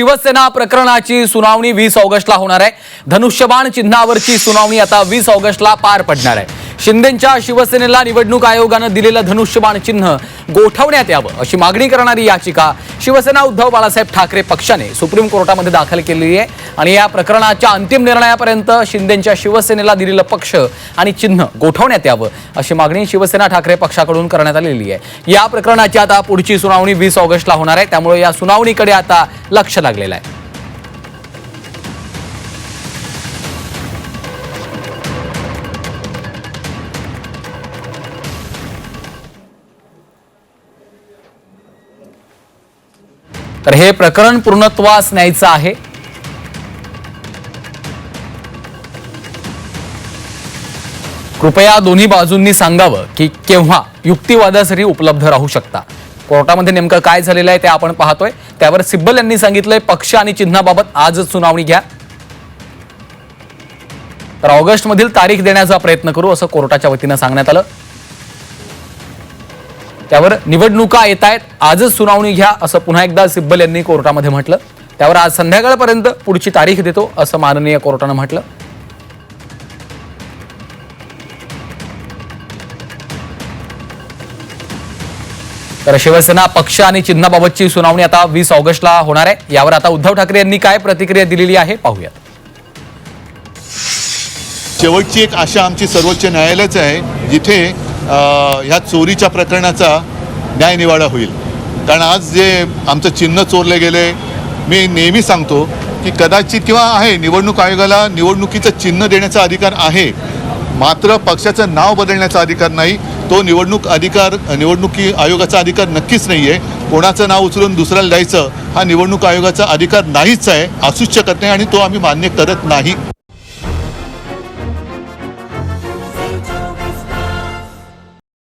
शिवसेना प्रकरणाची सुनावणी वीस ऑगस्टला होणार आहे. धनुष्यबाण चिन्हावरची सुनावणी आता वीस ऑगस्टला पार पडणार आहे. शिंदेच्या शिवसेनेला निवडणूक आयोगानं दिलेलं धनुष्यबाण चिन्ह गोठवण्यात यावं अशी मागणी करणारी याचिका शिवसेना उद्धव बाळासाहेब ठाकरे पक्षाने सुप्रीम कोर्टामध्ये दाखल केलेली आहे. आणि या प्रकरणाच्या अंतिम निर्णयापर्यंत शिंदेच्या शिवसेनेला दिलेलं पक्ष आणि चिन्ह गोठवण्यात यावं अशी मागणी शिवसेना ठाकरे पक्षाकडून करण्यात आलेली आहे. या प्रकरणाची आता पुढची सुनावणी वीस ऑगस्टला होणार आहे. त्यामुळे या सुनावणीकडे आता लक्ष लागलेलं आहे. तर हे प्रकरण पूर्णत्वास न्यायचं आहे. कृपया दोन्ही बाजूंनी सांगावं की केव्हा युक्तिवादासाठी उपलब्ध राहू शकता. कोर्टामध्ये नेमकं काय झालेलं आहे ते आपण पाहतोय. त्यावर सिब्बल यांनी सांगितलंय पक्ष आणि चिन्हाबाबत आजच सुनावणी घ्या. तर ऑगस्टमधील तारीख देण्याचा प्रयत्न करू असं कोर्टाच्या वतीनं सांगण्यात आलं. त्यावर निवडणुका येत आहेत. आजच सुनावणी घ्या असं पुन्हा एकदा सिब्बल यांनी कोर्टामध्ये म्हटलं. त्यावर आज संध्याकाळपर्यंत पुढची तारीख देतो असं माननीय कोर्टानं म्हटलं. तर शिवसेना पक्ष आणि चिन्हाबाबतची सुनावणी आता वीस ऑगस्टला होणार आहे. यावर आता उद्धव ठाकरे यांनी काय प्रतिक्रिया दिलेली आहे पाहूयात. शेवटची एक आशा आमची सर्वोच्च न्यायालयाच आहे. जिथे ह्या चोरीच्या प्रकरणाचा न्यायनिवाडा होईल. कारण आज जे आमचं चिन्ह चोरले गेले मी नेहमी सांगतो की कदाचित किंवा आहे निवडणूक आयोगाला निवडणुकीचं चिन्ह देण्याचा अधिकार आहे. मात्र पक्षाचं नाव बदलण्याचा अधिकार नाही. तो निवडणूक अधिकार निवडणुकी आयोगाचा अधिकार नक्कीच नाही आहे कोणाचं नाव उचलून दुसऱ्याला द्यायचं हा निवडणूक आयोगाचा अधिकार नाहीच आहे असूच शकत नाही आणि तो आम्ही मान्य करत नाही.